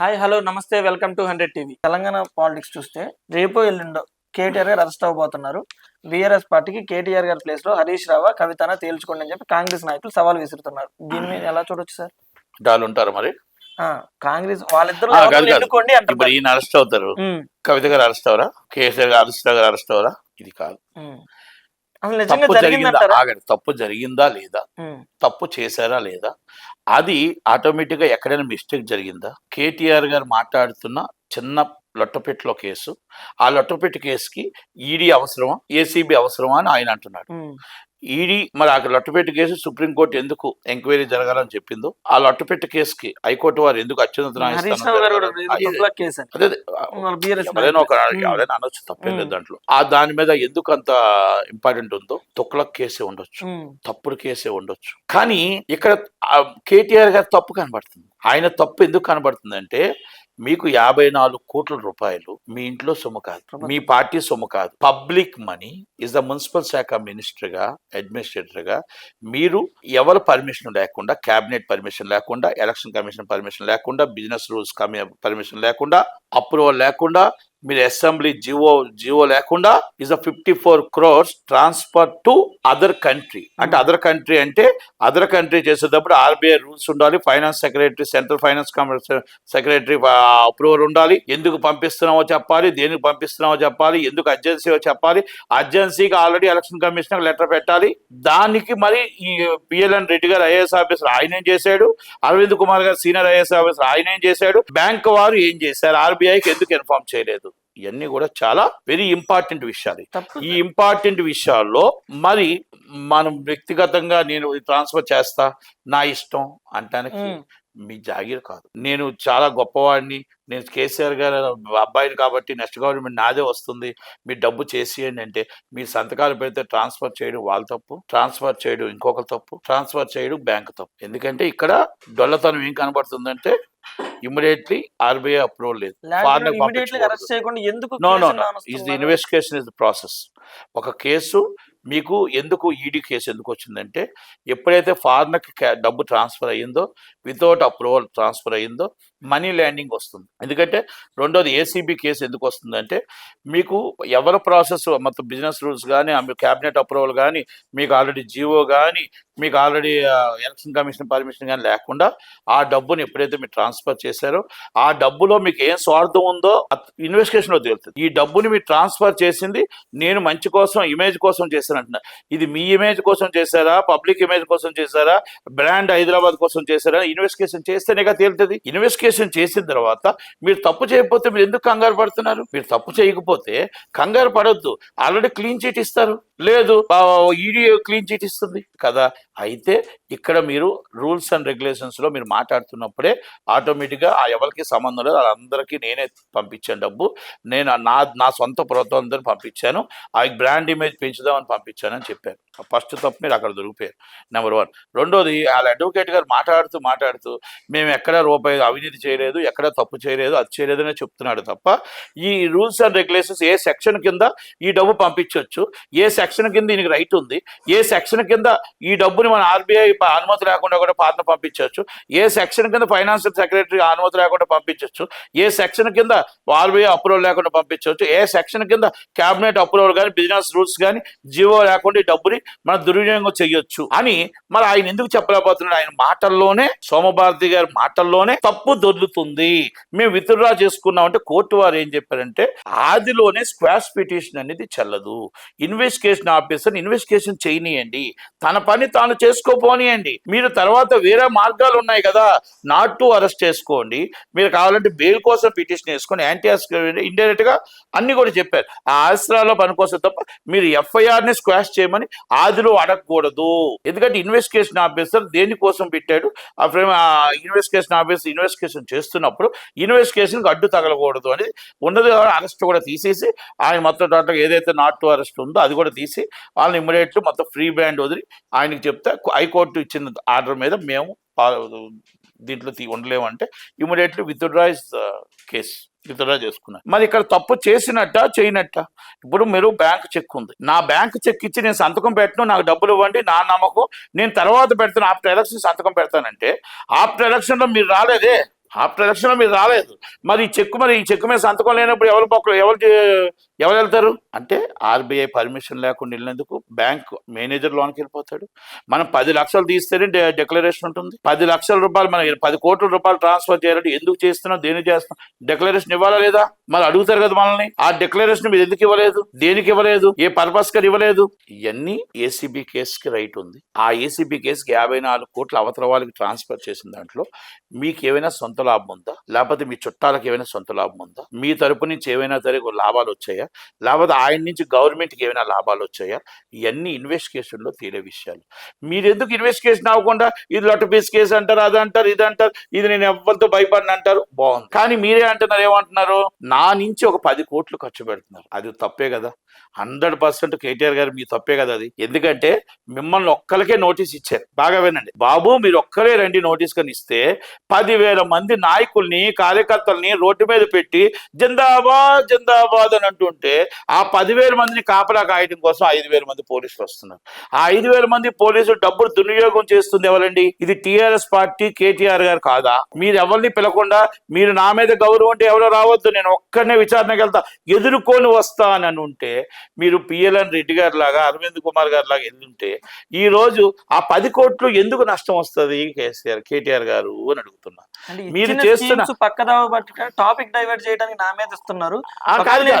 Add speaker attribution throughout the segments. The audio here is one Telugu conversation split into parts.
Speaker 1: హాయ్ హలో నమస్తే welcome to hundred TV. Telangana politics చూస్తే రేపు ఎల్లుండో కేటీఆర్ గారు అరెస్ట్ అవబోతున్నారు. బీఆర్ఎస్ పార్టీకి కేటీఆర్ గారి ప్లేస్లో హరీష్ రావు కవితన తేల్చుకోండి అని చెప్పి కాంగ్రెస్ నాయకులు సవాల్ విసురుతున్నారు. దీని మీద ఎలా చూడొచ్చు సార్?
Speaker 2: డాలు ఉంటారు మరి
Speaker 1: కాంగ్రెస్ వాళ్ళిద్దరు
Speaker 2: ఈయన అరెస్ట్ అవుతారు. కవిత గారు అరెస్ట్ అవరా? కేసీఆర్ గారు అరెస్ట్ గారు అరెస్ట్ అవరా? ఇది కాదు. తప్పు జరిగిందా? ఆగండి. తప్పు జరిగిందా లేదా? తప్పు చేశారా లేదా? అది ఆటోమేటిక్గా ఎక్కడైనా మిస్టేక్ జరిగిందా? కేటీఆర్ గారు మాట్లాడుతున్న చిన్న లొట్టపెట్టులో కేసు. ఆ లొట్టపెట్టు కేసుకి ఈడీ అవసరమా? ఏసీబీ అవసరమా అని ఆయన అంటున్నాడు. ఈడీ మరి ఆ లొట్టపెట్టు కేసు సుప్రీంకోర్టు ఎందుకు ఎంక్వైరీ జరగాలని చెప్పిందో ఆ లొట్టపెట్టు కేసుకి హైకోర్టు వారు ఎందుకు అత్యున్నత ఎవరైనా అనొచ్చు తప్పేం లేదు. దాంట్లో. ఆ దాని మీద ఎందుకు అంత ఇంపార్టెంట్ ఉందో తొక్కుల కేసే ఉండొచ్చు. తప్పుడు కేసే ఉండొచ్చు. కానీ ఇక్కడ కేటీఆర్ గారి తప్పు కనబడుతుంది. ఆయన తప్పు ఎందుకు కనబడుతుంది అంటే మీకు యాభై నాలుగు కోట్ల రూపాయలు మీ ఇంట్లో సొమ్ము కాదు. మీ పార్టీ సొమ్ము కాదు. Public money is the municipal శాఖ మినిస్టర్గా అడ్మినిస్ట్రేటర్గా మీరు ఎవరు పర్మిషన్ లేకుండా క్యాబినెట్ పర్మిషన్ లేకుండా ఎలక్షన్ కమిషన్ పర్మిషన్ లేకుండా బిజినెస్ రూల్స్ పర్మిషన్ లేకుండా అప్రూవల్ లేకుండా మీరు assembly G O G O లేకుండా is a fifty four crores transfer to other country అంటే అదర్ కంట్రీ అంటే అదర్ కంట్రీ చేసేటప్పుడు ఆర్బీఐ రూల్స్ ఉండాలి finance secretary central finance secretary approval ఉండాలి. ఎందుకు పంపిస్తున్నామో చెప్పాలి దేనికి పంపిస్తున్నామో చెప్పాలి ఎందుకు అర్జెన్సీ చెప్పాలి. అర్జెన్సీకి ఆల్రెడీ ఎలక్షన్ కమిషన్ లెటర్ పెట్టాలి. దానికి మరి ఈ పిఎల్ఎన్ రెడ్డి గారు ఐఏఎస్ ఆఫీసర్ ఆయన ఏం చేశాడు? అరవింద్ కుమార్ గారు సీనియర్ ఐఏఎస్ ఆఫీసర్ ఆయన ఏం చేశాడు? బ్యాంక్ వారు ఏం చేశారు? ఆర్బీఐకి ఎందుకు ఇన్ఫార్మ్ చేయలేదు? ఇవన్నీ కూడా చాలా వెరీ ఇంపార్టెంట్ విషయాలు. ఈ ఇంపార్టెంట్ విషయాల్లో మరి మనం వ్యక్తిగతంగా నేను ట్రాన్స్ఫర్ చేస్తా నా ఇష్టం అంటానికి మీ జాగీర్ కాదు. నేను చాలా గొప్పవాడిని. నేను కేసీఆర్ గారు అబ్బాయిని కాబట్టి నెక్స్ట్ గవర్నమెంట్ నాదే వస్తుంది. మీరు డబ్బు చేసేయండి అంటే మీ సంతకాలు పెడితే ట్రాన్స్ఫర్ చేయడం వాళ్ళ తప్పు ట్రాన్స్ఫర్ చేయడం ఇంకొక తప్పు ట్రాన్స్ఫర్ చేయడం బ్యాంక్ తప్పు. ఎందుకంటే ఇక్కడ డొల్లతనం ఏం కనబడుతుందంటే ఇమ్మీడియట్లీ ఆర్బీఐ అప్రూవల్ లేదు. No no? Is the investigation is the process. ఒక కేసు మీకు ఎందుకు ఈడీ కేసు ఎందుకు వచ్చిందంటే ఎప్పుడైతే ఫారినర్కి డబ్బు ట్రాన్స్ఫర్ అయ్యిందో వితౌట్ అప్రూవల్ ట్రాన్స్ఫర్ అయ్యిందో మనీ ల్యాండింగ్ వస్తుంది. ఎందుకంటే రెండోది ఏసీబీ కేసు ఎందుకు వస్తుందంటే మీకు ఎవరి ప్రాసెస్ మొత్తం బిజినెస్ రూల్స్ కానీ ఆమె క్యాబినెట్ అప్రూవల్ కానీ మీకు ఆల్రెడీ జీవో కానీ మీకు ఆల్రెడీ ఎలక్షన్ కమిషన్ పర్మిషన్ కానీ లేకుండా ఆ డబ్బును ఎప్పుడైతే మీరు ట్రాన్స్ఫర్ చేశారో ఆ డబ్బులో మీకు ఏం స్వార్థం ఉందో ఇన్వెస్టిగేషన్లో తేలుతుంది. ఈ డబ్బుని మీరు ట్రాన్స్ఫర్ చేసింది నేను మంచి కోసం ఇమేజ్ కోసం చేశాను అంటున్నా ఇది మీ ఇమేజ్ కోసం చేశారా? పబ్లిక్ ఇమేజ్ కోసం చేశారా? బ్రాండ్ హైదరాబాద్ కోసం చేశారా? ఇన్వెస్టిగేషన్ చేస్తేనేగా తేలుతుంది. ఇన్వెస్టిగేషన్ చేసిన తర్వాత మీరు తప్పు చేయకపోతే మీరు ఎందుకు కంగారు పడుతున్నారు? మీరు తప్పు చేయకపోతే కంగారు పడొద్దు. ఆల్రెడీ క్లీన్ చీట్ ఇస్తారు. లేదు ఈడీ క్లీన్ చీట్ ఇస్తుంది కదా. అయితే ఇక్కడ మీరు రూల్స్ అండ్ రెగ్యులేషన్స్లో మీరు మాట్లాడుతున్నప్పుడే ఆటోమేటిక్గా ఆ ఎవరికి సంబంధం లేదు. వాళ్ళందరికీ నేనే పంపించాను డబ్బు. నేను నా నా సొంత ప్రభుత్వం పంపించాను. ఆ బ్రాండ్ ఇమేజ్ పెంచుదామని పంపించానని చెప్పారు. ఫస్ట్ తప్పు మీరు అక్కడ దొరికిపోయారు నెంబర్ వన్. రెండోది వాళ్ళ అడ్వకేట్ గారు మాట్లాడుతూ మాట్లాడుతూ మేము ఎక్కడ రూపాయి అవినీతి చేయలేదు ఎక్కడ తప్పు చేయలేదు అది చేయలేదనే చెప్తున్నాడు తప్ప ఈ రూల్స్ అండ్ రెగ్యులేషన్స్ ఏ సెక్షన్ కింద ఈ డబ్బు పంపించవచ్చు ఏ సెక్షన్ కింద దీనికి రైట్ ఉంది? ఏ సెక్షన్ కింద ఈ డబ్బు డబ్బుని మన ఆర్బీఐ అనుమతి లేకుండా కూడా పార్ట్నర్ పంపించవచ్చు. ఏ సెక్షన్ కింద ఫైనాన్షియల్ సెక్రటరీ అనుమతి లేకుండా పంపించవచ్చు. ఏ సెక్షన్ కింద ఆర్బీఐ అప్రూవల్ లేకుండా పంపించవచ్చు. ఏ సెక్షన్ కింద క్యాబినెట్ అప్రూవల్ కానీ బిజినెస్ రూల్స్ కానీ జీవో లేకుండా ఈ డబ్బుని మనం దుర్వినియోగం చేయొచ్చు అని మరి ఆయన ఎందుకు చెప్పలేకపోతున్నాడు? ఆయన మాటల్లోనే సోమభారతి గారి మాటల్లోనే తప్పు దొర్లుతుంది. మేము విత్డ్రా చేసుకున్నాం అంటే కోర్టు వారు ఏం చెప్పారంటే ఆదిలోనే స్క్వాష్ పిటిషన్ అనేది చెల్లదు. ఇన్వెస్టిగేషన్ ఆఫీసర్ ఇన్వెస్టిగేషన్ చేయనియండి. తన పని తాను చేసుకోపోనియండి మీరు తర్వాత వేరే మార్గాలు ఉన్నాయి కదా నాట్ టు అరెస్ట్ చేసుకోండి. మీరు కావాలంటే బెయిల్ కోసం పిటిషన్ వేసుకొని యాంటీ ఇండైరెక్ట్గా అన్ని కూడా చెప్పారు. ఆ ఆశ్రయాల్లో పనికోసం తప్ప మీరు ఎఫ్ఐఆర్ని స్క్వాష్ చేయమని ఆదిలో అడగకూడదు. ఎందుకంటే ఇన్వెస్టిగేషన్ ఆఫీసర్ దేనికోసం పెట్టాడు? ఆ ఫ్రేమ్ ఇన్వెస్టిగేషన్ ఆఫీసర్ ఇన్వెస్టిగేషన్ చేస్తున్నప్పుడు ఇన్వెస్టిగేషన్కి అడ్డు తగలకూడదు అనేది ఉన్నది అరెస్ట్ కూడా తీసేసి ఆయన మొత్తం టోటల్ ఏదైతే నాట్ టు అరెస్ట్ ఉందో అది కూడా తీసి వాళ్ళని ఇమ్మీడియట్లు మొత్తం ఫ్రీ బ్యాండ్ వదిలి ఆయనకి చెప్తే హైకోర్టు ఇచ్చిన ఆర్డర్ మీద మేము దీంట్లో తీ ఉండలేమంటే immediately withdraw is case withdraw చేసుకున్నాను మరి ఇక్కడ తప్పు చేసినట్ట చేయనట్ట? ఇప్పుడు మీరు బ్యాంక్ చెక్ ఉంది. నా బ్యాంక్ చెక్ ఇచ్చి నేను సంతకం పెట్టను నాకు డబ్బులు ఇవ్వండి నా నమ్మకం. నేను తర్వాత పెడతాను ఆఫ్టర్ ఎలక్షన్ సంతకం పెడతానంటే ఆఫ్టర్ ఎలక్షన్లో మీరు రాలేదే? ఆఫ్టర్ ఎలక్షన్ మీరు రాలేదు. మరి ఈ చెక్కు మరి ఈ చెక్కు మీద సంతకం లేనప్పుడు ఎవరు పక్కన ఎవరు ఎవరు వెళ్తారు? అంటే ఆర్బీఐ పర్మిషన్ లేకుండా వెళ్ళినందుకు బ్యాంక్ మేనేజర్ లోన్కి వెళ్ళిపోతాడు. మనం పది లక్షలు తీస్తేనే డిక్లరేషన్ ఉంటుంది. పది లక్షల రూపాయలు మనం పది కోట్ల రూపాయలు ట్రాన్స్ఫర్ చేయాలంటే ఎందుకు చేస్తున్నాం దేనికి చేస్తున్నాం? డిక్లరేషన్ ఇవ్వాలా లేదా? మరి అడుగుతారు కదా మనల్ని. ఆ డిక్లరేషన్ మీరు ఎందుకు ఇవ్వలేదు? దేనికి ఇవ్వలేదు? ఏ పర్పస్కి ఇవ్వలేదు? ఇవన్నీ ఏసీబీ కేసుకి రైట్ ఉంది. ఆ ఏసీబీ కేసుకి యాభై నాలుగు కోట్ల అవతల వాళ్ళకి ట్రాన్స్ఫర్ చేసిన దాంట్లో మీకు ఏమైనా సొంత లాభం ఉందా? లేకపోతే మీ చుట్టాలకు ఏమైనా సొంత లాభం ఉందా? మీ తరపు నుంచి ఏమైనా సరే లాభాలు వచ్చాయా? లేకపోతే ఆయన నుంచి గవర్నమెంట్కి ఏమైనా లాభాలు వచ్చాయా? ఇవన్నీ ఇన్వెస్టిగేషన్లో తేలే విషయాలు. మీరు ఎందుకు ఇన్వెస్టిగేషన్ అవ్వకుండా ఇది లొట్ట పీస్ కేసు అంటారు అది అంటారు ఇది అంటారు ఇది నేను ఎవరితో భయపడిన అంటారు? బాగుంది. కానీ మీరే అంటున్నారు ఏమంటున్నారు? నా నుంచి ఒక పది కోట్లు ఖర్చు పెడుతున్నారు. అది తప్పే కదా. హండ్రెడ్ పర్సెంట్ కేటీఆర్ గారు మీ తప్పే కదా అది. ఎందుకంటే మిమ్మల్ని ఒక్కరికే నోటీస్ ఇచ్చారు. బాగా వినండి. బాబు మీరు ఒక్కరే రండి నోటీస్ కానీ ఇస్తే పదివేల మంది నాయకుల్ని కార్యకర్తల్ని రోడ్డు మీద పెట్టి జిందాబాద్ జిందాబాద్ అని అంటుంటే ఆ పదివేల మందిని కాపలా కాయడం కోసం ఐదు వేల మంది పోలీసులు వస్తున్నారు. ఆ ఐదు వేల మంది పోలీసులు డబ్బులు దుర్వినియోగం చేస్తుంది ఎవరండి? ఇది టిఆర్ఎస్ పార్టీ కేటీఆర్ గారు కాదా? మీరు ఎవరిని పిలకుండా మీరు నా మీద గౌరవం అంటే ఎవరో రావద్దు నేను ఒక్కడనే విచారణకి వెళ్తా ఎదుర్కొని వస్తా అని ఉంటే మీరు పిఎల్ఎన్ రెడ్డి గారి లాగా అరవింద్ కుమార్ గారి లాగా ఎల్లుంటే ఈ రోజు ఆ పది కోట్లు ఎందుకు నష్టం వస్తుంది కేసీఆర్ కేటీఆర్ గారు అని అడుగుతున్నా. మీరు చేస్తున్న-
Speaker 1: పక్కదావ పట్టుకొని టాపిక్ డైవర్ట్ చేయడానికి నా మీద ఇస్తున్నారు.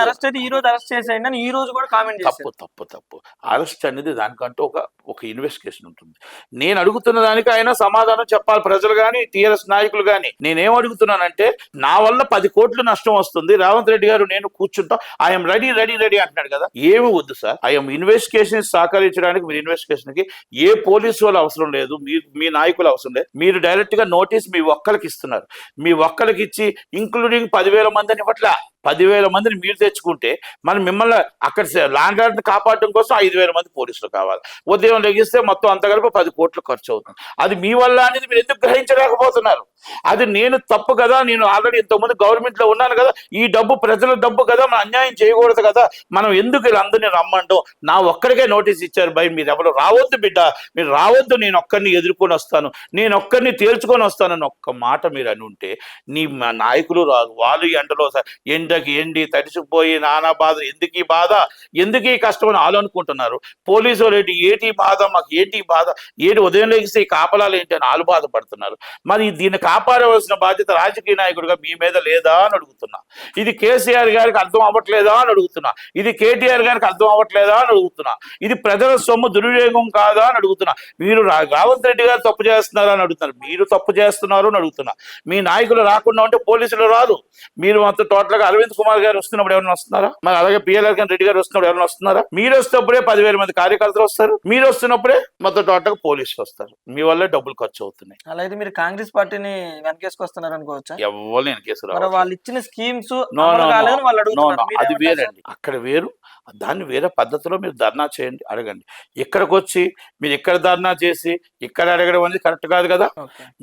Speaker 1: అరెస్ట్ అయితే ఈ రోజు అరెస్ట్ చేసేయండి అని ఈ రోజు కూడా కామెంట్
Speaker 2: తప్పు తప్పు తప్పు. అరెస్ట్ అనేది దానికంటూ ఒక ఒక ఇన్వెస్టిగేషన్ ఉంటుంది. నేను అడుగుతున్న దానికి ఆయన సమాధానం చెప్పాలి ప్రజలు కానీ టీఆర్ఎస్ నాయకులు కానీ నేనేం అడుగుతున్నానంటే నా వల్ల పది కోట్లు నష్టం వస్తుంది. రేవంత్ రెడ్డి గారు నేను కూర్చుంటాం. ఐఎమ్ రెడీ రెడీ రెడీ అంటున్నాడు కదా. ఏమి వద్దు సార్. ఐఎమ్ ఇన్వెస్టిగేషన్ సహకరించడానికి మీరు ఇన్వెస్టిగేషన్కి ఏ పోలీసు వాళ్ళు అవసరం లేదు. మీ మీ నాయకులు అవసరం లేదు. మీరు డైరెక్ట్గా నోటీస్ మీ ఒక్కరికి ఇస్తున్నారు. మీ ఒక్కరికి ఇచ్చి ఇంక్లూడింగ్ పదివేల మందిని ఇవ్వట్లా? పదివేల మందిని మీరు తెచ్చుకుంటే మనం మిమ్మల్ని అక్కడ ల్యాండ్ ఆర్డర్ని కాపాడడం కోసం ఐదు వేల మంది పోలీసులు కావాలి. ఉదయం లెగిస్తే మొత్తం అంత కలిపి పది కోట్లు ఖర్చు అవుతుంది. అది మీ వల్ల అనేది మీరు ఎందుకు గ్రహించలేకపోతున్నారు? అది నేను తప్పు కదా నేను ఆల్రెడీ ఇంతకుముందు గవర్నమెంట్లో ఉన్నాను కదా ఈ డబ్బు ప్రజల డబ్బు కదా మనం అన్యాయం చేయకూడదు కదా. మనం ఎందుకు వీళ్ళందరినీ రమ్మంటాం? నా ఒక్కడికే నోటీస్ ఇచ్చారు భయ మీరు ఎవరు రావద్దు బిడ్డ మీరు రావద్దు నేను ఒక్కరిని ఎదుర్కొని వస్తాను నేను ఒక్కరిని తేల్చుకొని వస్తానని ఒక్క మాట మీరు అని ఉంటే నీ మా నాయకులు రాదు వాళ్ళు ఎండలో స- ఎండకి ఎండి తడిసిపోయి నానా బాధ. ఎందుకు ఈ బాధ? ఎందుకు ఈ కష్టం అని వాళ్ళు అనుకుంటున్నారు పోలీసు వాళ్ళు ఏంటి ఏంటి బాధ? మాకు ఏంటి బాధ? ఏంటి ఉదయం లేగిస్తే ఈ కాపలాలు ఏంటి అని వాళ్ళు బాధపడుతున్నారు మరి దీన్ని కాపాడవలసిన బాధ్యత రాజకీయ నాయకుడిగా మీ మీద లేదా అని అడుగుతున్నా. ఇది కేసీఆర్ గారికి అర్థం అవ్వట్లేదా అని అడుగుతున్నా. ఇది కేటీఆర్ గారికి అర్థం అవ్వట్లేదా అని అడుగుతున్నా. ఇది ప్రజల సొమ్ము దుర్వినియోగం కాదా అని అడుగుతున్నా. మీరు రా- రెడ్డి గారు తప్పు చేస్తున్నారా అని అడుగుతున్నారు. మీరు తప్పు చేస్తున్నారు అని అడుగుతున్నా. మీ నాయకులు రాకుండా ఉంటే పోలీసులు రాదు. మీరు మొత్తం టోటల్గా అరవై అరవింద్ కుమార్ గారు వస్తున్నప్పుడు ఎవరైనా వస్తున్నారా? మరి అలాగే పిఎల్ఆర్ రెడ్డి గారు వస్తున్నప్పుడు ఎవరైనా వస్తున్నారా? మీరు వస్తున్నప్పుడే పదివేల మంది కార్యకర్తలు వస్తారు. మీరు వస్తున్నప్పుడే మొత్తం టోటల్ పోలీసులు వస్తారు. మీ వల్లే డబ్బులు ఖర్చు అవుతున్నాయి.
Speaker 1: అలా అయితే మీరు కాంగ్రెస్ పార్టీని వెనకేసుకొస్తున్నారు అనుకోవచ్చా?
Speaker 2: ఎవరు రావట్లేదు.
Speaker 1: వాళ్ళు ఇచ్చిన స్కీమ్స్
Speaker 2: అది? వేరండి. అక్కడ వేరు. దాన్ని వేరే పద్ధతిలో మీరు ధర్నా చేయండి. అడగండి. ఇక్కడికి వచ్చి మీరు ఇక్కడ ధర్నా చేసి ఇక్కడ అడగడం అనేది కరెక్ట్ కాదు కదా?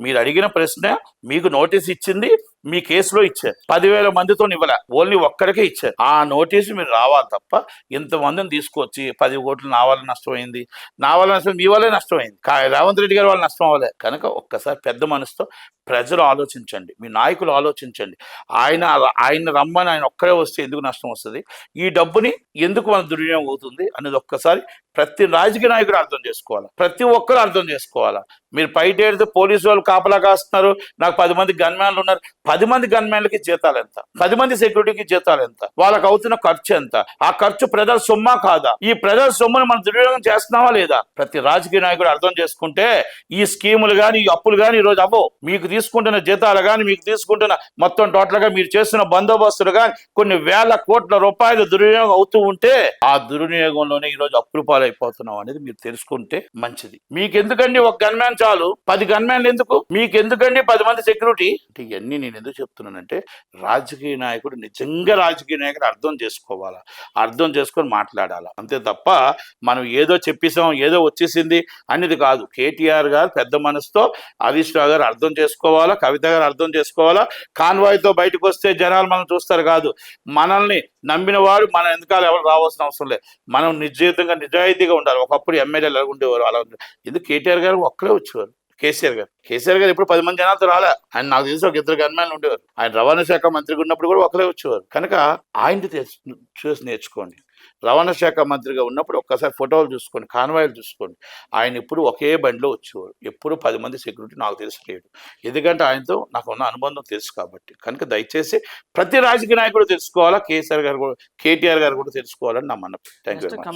Speaker 2: మీరు అడిగిన ప్రశ్న మీకు నోటీస్ ఇచ్చింది. మీ కేసులో ఇచ్చారు. పదివేల మందితో ఇవ్వలే. ఓన్లీ ఒక్కడికే ఇచ్చారు. ఆ నోటీసు మీరు రావాలి తప్ప ఇంతమందిని తీసుకొచ్చి పది కోట్లు నా వల్ల నష్టమైంది. నా వల్ల నష్టం మీ వల్లే నష్టమైంది. రేవంత్ రెడ్డి గారి వల్ల నష్టం అవ్వలే. కనుక ఒక్కసారి పెద్ద మనసుతో ప్రజలు ఆలోచించండి. మీ నాయకులు ఆలోచించండి. ఆయన ఆయన రమ్మని ఆయన ఒక్కడే వస్తే ఎందుకు నష్టం వస్తుంది? ఈ డబ్బుని ఎందుకు మన దుర్వినియోగం అవుతుంది అనేది ఒక్కసారి ప్రతి రాజకీయ నాయకుడు అర్థం చేసుకోవాలి. ప్రతి ఒక్కరు అర్థం చేసుకోవాలా. మీరు బయట పోలీసు వాళ్ళు కాపలా కాస్తున్నారు. నాకు పది మంది గన్మ్యాన్లు ఉన్నారు. పది మంది గన్మెన్లకి జీతాలు ఎంత? పది మంది సెక్యూరిటీకి జీతాలు ఎంత? వాళ్ళకి అవుతున్న ఖర్చు ఎంత? ఆ ఖర్చు ప్రజల సొమ్మా కాదా? ఈ ప్రజల సొమ్మును మనం దుర్వినియోగం చేస్తున్నావా లేదా? ప్రతి రాజకీయ నాయకుడు అర్థం చేసుకుంటే ఈ స్కీములు కానీ ఈ అప్పులు కానీ ఈ రోజు అవ్వవు. మీకు తీసుకుంటున్న జీతాలు కానీ మీకు తీసుకుంటున్న మొత్తం టోటల్గా మీరు చేస్తున్న బందోబస్తులు కానీ కొన్ని వేల కోట్ల రూపాయలు దుర్వినియోగం అవుతూ ఉంటే ఆ దుర్వినియోగంలోనే ఈ రోజు అప్పులు పాలైపోతున్నాం అనేది మీరు తెలుసుకుంటే మంచిది. మీకు ఎందుకండి ఒక గన్మ్యాన్ చాలు? పది గన్మ్యాన్లు ఎందుకు? మీకు ఎందుకండి పది మంది సెక్యూరిటీ? అంటే ఇవన్నీ నేను ఎందుకు చెప్తున్నానంటే రాజకీయ నాయకుడు నిజంగా రాజకీయ నాయకుడు అర్థం చేసుకోవాలా అర్థం చేసుకొని మాట్లాడాలా. అంతే తప్ప మనం ఏదో చెప్పేసాం ఏదో వచ్చేసింది అనేది కాదు. కేటీఆర్ గారు పెద్ద మనసుతో హరీష్ రావు గారు అర్థం చేసుకోవాలా కవిత గారు అర్థం చేసుకోవాలా కాన్వాయ్తో బయటకు వస్తే జనాలు మనం చూస్తారు కాదు. మనల్ని నమ్మిన వారు మన వెనకాల ఎవరు రావాల్సిన అవసరం లేదు. మనం నిజీతంగా నిజాయితీగా ఉండాలి. ఒకప్పుడు ఎమ్మెల్యేలు అలా ఉండేవారు? అలా ఉండేవారు. ఎందుకు కేటీఆర్ గారు ఒక్కడే వచ్చేవారు? కేసీఆర్ గారు. కేసీఆర్ గారు ఇప్పుడు పది మంది జనాలతో రాలే. ఆయన నాకు తెలిసి ఒక ఇద్దరు గన్మ్యాన్లు ఉండేవారు. ఆయన రవాణా శాఖ మంత్రిగా ఉన్నప్పుడు కూడా ఒకరే వచ్చేవారు. కనుక తెలుసు- చూసి నేర్చుకోండి. రవాణా శాఖ మంత్రిగా ఉన్నప్పుడు ఒక్కసారి ఫోటోలు చూసుకోండి కాన్వాయిలు చూసుకోండి. ఆయన ఇప్పుడు ఒకే బండిలో వచ్చేవారు. ఎప్పుడు పది మంది సెక్యూరిటీ నాకు తెలిసి లేడు ఎందుకంటే ఆయనతో నాకు ఉన్న అనుబంధం తెలుసు కాబట్టి. కనుక దయచేసి ప్రతి రాజకీయ నాయకుడు తెలుసుకోవాలా? కేసీఆర్ గారు కూడా కేటీఆర్ గారు కూడా తెలుసుకోవాలని నా మన థ్యాంక్ యూ